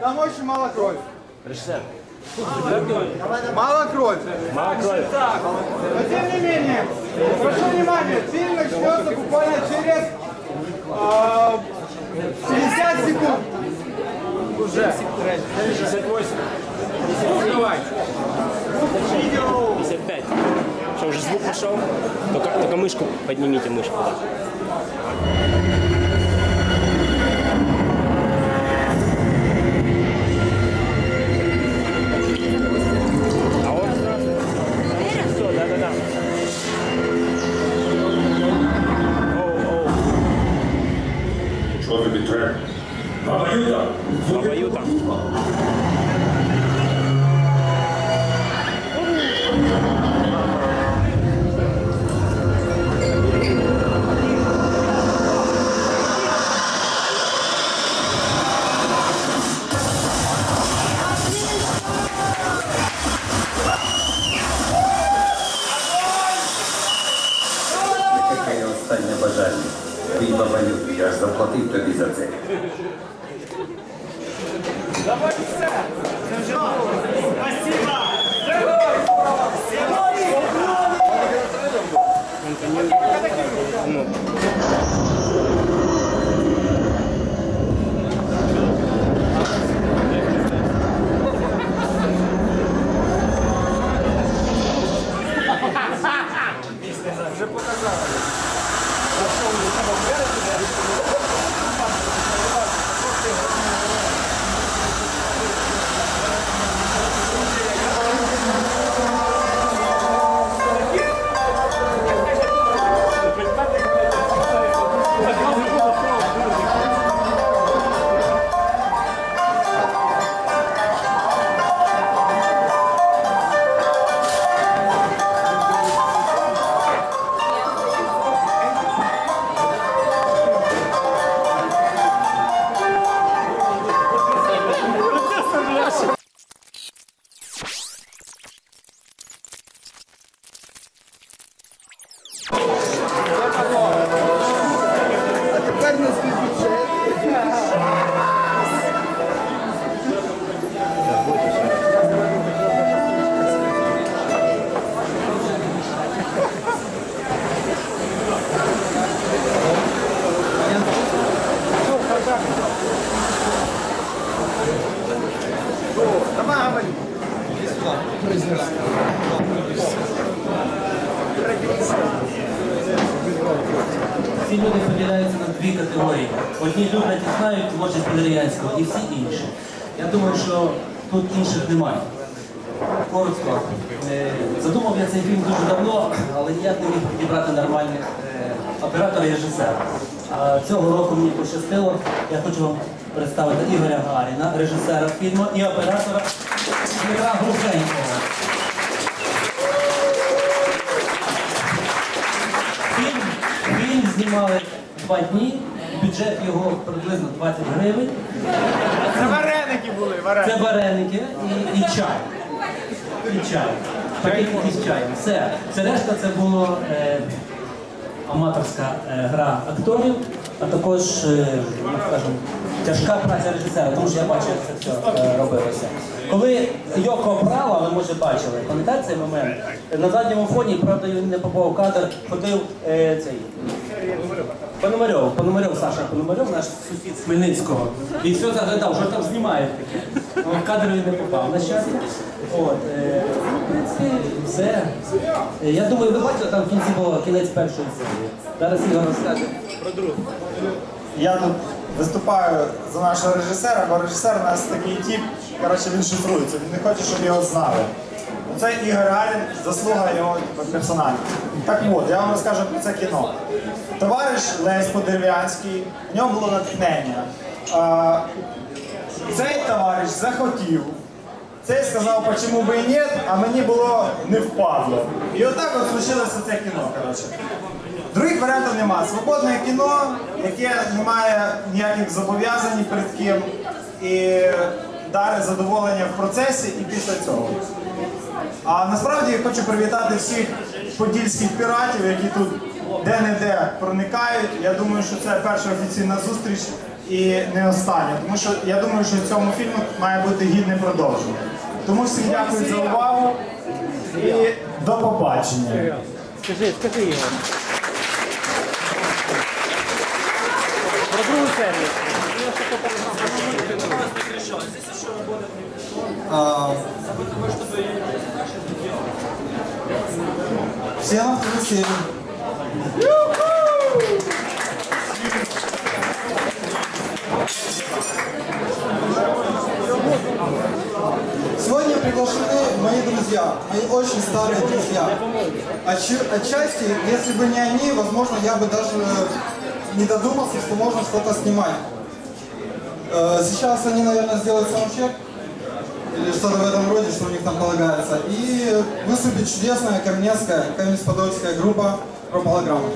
Там очень мало крови. Режисер. Мало крови. Мало крові. Но тем не менее, прошу внимания, фильм начнется буквально через а, 50 секунд. Уже. 58. Давай. 55. Что, уже звук пошел? Только, только мышку поднимите, мышку. да. Много битвы. Баба Юта! Баба Юта! не обожали. Бажання? Твій бабалюк, я ж заплатив тобі за це. А Ці люди поділяються на дві категорії. Одні люблять і знають творчість Підріянського, і всі інші. Я думаю, що тут інших немає. Коротко. Е, Задумав я цей фільм дуже давно, але ніяк не міг підібрати нормальних е, оператора і режисера. Цього року мені пощастило. Я хочу вам представити Ігоря Гаріна, режисера фільму і оператора Дмитра Грушенького. Знімали два дні, бюджет його приблизно 20 гривень. Це вареники були, вареники. Це вареники і, і чай. І чай. Пакет із чаєм. Все. Це решта це була е, аматорська е, гра акторів, а також, е, як скажемо, тяжка праця режисера, тому що я бачив, як це все е, робилося. Коли Йоко брала, ви може бачили, пам'ятаєте цей момент? На задньому фоні, правда, він не попав кадр, ходив е, цей. Пономарьов, Пономарьов, Саша Пономарьов, наш сусід з Хмельницького. І все заглядав, що там знімають таке. Ну, кадр він не попав, на щастя. От, е, все. Я думаю, ви бачили, там в кінці було кінець першої серії. Зараз Ігор розкаже про другу. Я тут виступаю за нашого режисера, бо режисер у нас такий тип, коротше, він шифрується, він не хоче, щоб його знали. Це Ігор Галін, заслуга його типу, персональна. Так от, я вам розкажу про це кіно. Товариш Лесь Подерв'янський, в нього було натхнення. Цей товариш захотів. Цей сказав, почему би і ні, а мені було не впадло. І отак от случилося це кіно, коротше. Других варіантів немає. Свободне кіно, яке не має ніяких зобов'язань перед ким і дарить задоволення в процесі і після цього. А насправді я хочу привітати всіх подільських піратів, які тут де-не-де проникають. Я думаю, що це перша офіційна зустріч і не останнє, тому що я думаю, що цьому фільму має бути гідне продовження. Тому всім дякую за увагу і до побачення. Скажи, скажи його. Про другу серію. А, Все друзья, мои очень старые друзья. Отчи- Отчасти, если бы не они, возможно, я бы даже не додумался, что можно что-то снимать. Э, Сейчас они, наверное, сделают саундчек или что-то в этом роде, что у них там полагается. И выступит чудесная каменецкая, каменец-подольская группа про голограмму.